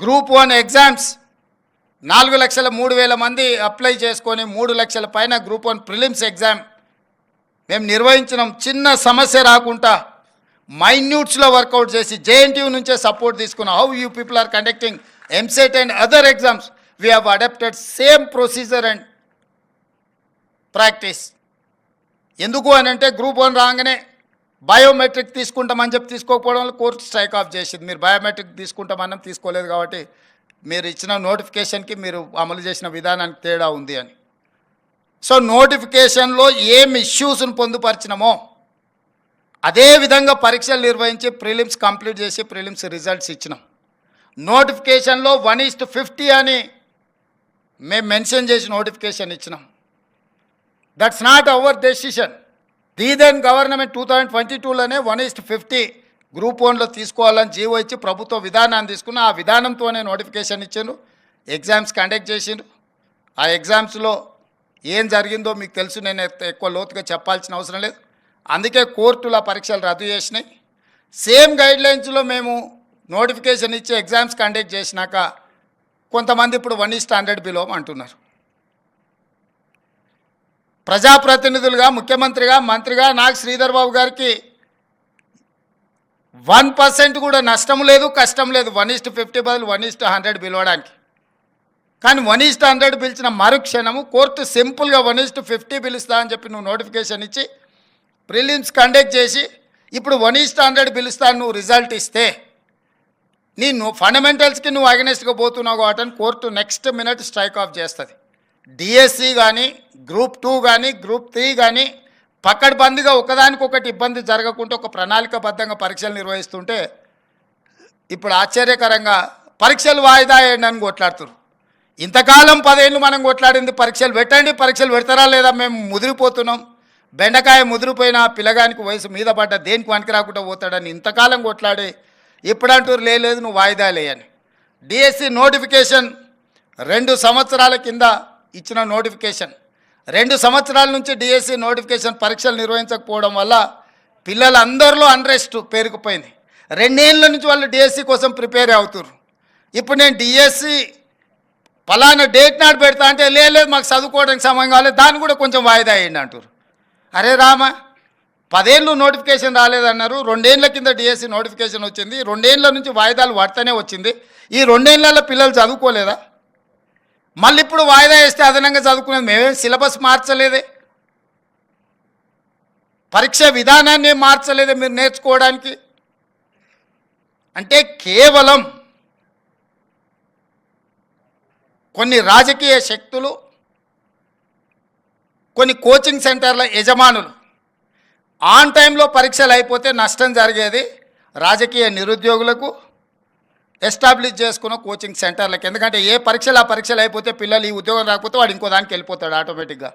Group one exams నాలుగు లక్షల మూడు వేల మంది అప్లై చేసుకొని మూడు లక్షల పైన గ్రూప్ వన్ ప్రిలిమ్స్ ఎగ్జామ్. మేము నిర్వహించినాం. చిన్న సమస్య రాకుండా మైన్యూట్స్లో వర్కౌట్ చేసి జేఎన్టీయూ నుంచే సపోర్ట్ తీసుకున్నాం. How you people are conducting EAMCET and other exams we have adopted same procedure and practice ఎందుకు అని అంటే గ్రూప్ వన్ రాగానే బయోమెట్రిక్ తీసుకుంటామని చెప్పి తీసుకోకపోవడం వల్ల కోర్టు స్ట్రైక్ ఆఫ్ చేసింది. మీరు బయోమెట్రిక్ తీసుకుంటామని తీసుకోలేదు కాబట్టి మీరు ఇచ్చిన నోటిఫికేషన్కి మీరు అమలు చేసిన విధానానికి తేడా ఉంది అని. సో నోటిఫికేషన్లో ఏం ఇష్యూస్ను పొందుపరిచినామో అదే విధంగా పరీక్షలు నిర్వహించి ప్రిలిమ్స్ కంప్లీట్ చేసి ప్రిలిమ్స్ రిజల్ట్స్ ఇచ్చినాం. నోటిఫికేషన్లో వన్ ఈస్ట్ ఫిఫ్టీ అని మేము మెన్షన్ చేసి నోటిఫికేషన్ ఇచ్చినాం. That's not our decision. The then government two thousand twenty టూలోనే one is to fifty group వన్లో తీసుకోవాలని జీవో ఇచ్చి ప్రభుత్వ విధానాన్ని తీసుకున్న ఆ విధానంతోనే నోటిఫికేషన్ ఇచ్చాను ఎగ్జామ్స్ కండక్ట్ చేసిండు ఆ ఎగ్జామ్స్లో ఏం జరిగిందో మీకు తెలుసు నేను ఎక్కువ లోతుగా చెప్పాల్సిన అవసరం లేదు. అందుకే కోర్టుల పరీక్షలు రద్దు చేసినాయి. సేమ్ గైడ్లైన్స్లో మేము నోటిఫికేషన్ ఇచ్చి ఎగ్జామ్స్ కండక్ట్ చేసినాక కొంతమంది ఇప్పుడు వన్ ఈస్ట్ హండ్రెడ్ బిలో అంటున్నారు. ప్రజాప్రతినిధులుగా ముఖ్యమంత్రిగా మంత్రిగా నాకు శ్రీధర్ బాబు గారికి వన్ పర్సెంట్ కూడా నష్టం లేదు కష్టం లేదు. వన్ ఈస్ట్ ఫిఫ్టీ బదులు వన్ ఈస్ట్ హండ్రెడ్ పిలవడానికి. కానీ వన్ ఇస్ట్ హండ్రెడ్ పిలిచిన మరుక్షణము కోర్టు సింపుల్గా వన్ ఇస్ట్ ఫిఫ్టీ పిలుస్తా అని చెప్పి నువ్వు నోటిఫికేషన్ ఇచ్చి ప్రిలిమ్స్ కండక్ట్ చేసి ఇప్పుడు వన్ ఇస్ట్ హండ్రెడ్ పిలుస్తా నువ్వు రిజల్ట్ ఇస్తే నీ నువ్వు ఫండమెంటల్స్కి నువ్వు అగనెస్ట్గా పోతున్నావు కాబట్టి court next minute strike off చేస్తుంది. డిఎస్సి కానీ గ్రూప్ టూ కానీ గ్రూప్ త్రీ కానీ పక్కడబందిగా ఒకదానికొకటి ఇబ్బంది జరగకుండా ఒక ప్రణాళికబద్ధంగా పరీక్షలు నిర్వహిస్తుంటే ఇప్పుడు ఆశ్చర్యకరంగా పరీక్షలు వాయిదా వేయండి అని కొట్లాడుతున్నారు ఇంతకాలం పదేళ్ళు మనం కొట్లాడింది పరీక్షలు పెట్టండి పరీక్షలు పెడతారా లేదా మేము ముదిరిపోతున్నాం. బెండకాయ ముదిరిపోయిన పిల్లగానికి వయసు మీద పడ్డ దేనికి పనికి రాకుండా పోతాడని ఇంతకాలం కొట్లాడి ఇప్పుడంటూరు లేదు నువ్వు వాయిదా లేయని డిఎస్సి నోటిఫికేషన్ రెండు సంవత్సరాల కింద ఇచ్చిన నోటిఫికేషన్ రెండు సంవత్సరాల నుంచి డిఎస్సి నోటిఫికేషన్ పరీక్షలు నిర్వహించకపోవడం వల్ల పిల్లలందరిలో అన్రెస్ట్ పేరుకుపోయింది. రెండేళ్ళ నుంచి వాళ్ళు డిఎస్సి కోసం ప్రిపేర్ అవుతుర్రు. ఇప్పుడు నేను డిఎస్సి పలానా డేట్ నాడు పెడతా అంటే లేదు మాకు చదువుకోవడానికి సమయం కాలేదు దాన్ని కూడా కొంచెం వాయిదా అయ్యండి అంటారు అరే రామా పదేళ్ళు నోటిఫికేషన్ రాలేదన్నారు రెండేళ్ళ కింద డిఎస్సి నోటిఫికేషన్ వచ్చింది రెండేళ్ళ నుంచి వాయిదాలు పడతానే వచ్చింది. ఈ రెండేళ్ళలో పిల్లలు చదువుకోలేదా? మళ్ళీ ఇప్పుడు వాయిదా వేస్తే అదనంగా చదువుకునేది మేమేం. సిలబస్ మార్చలేదే. పరీక్ష విధానాన్ని మార్చలేదే మీరు నేర్చుకోవడానికి. అంటే కేవలం కొన్ని రాజకీయ శక్తులు కొన్ని కోచింగ్ సెంటర్ల యజమానులు ఆన్ టైంలో పరీక్షలు అయిపోతే నష్టం జరిగేది రాజకీయ నిరుద్యోగులకు ఎస్టాబ్లిష్ చేసుకున్న కోచింగ్ సెంటర్లకి. ఎందుకంటే ఏ పరీక్షలు ఆ పరీక్షలు అయిపోతే పిల్లలు ఈ ఉద్యోగం రాకపోతే వాడు ఇంకో దానికి వెళ్ళిపోతాడు ఆటోమేటిక్గా.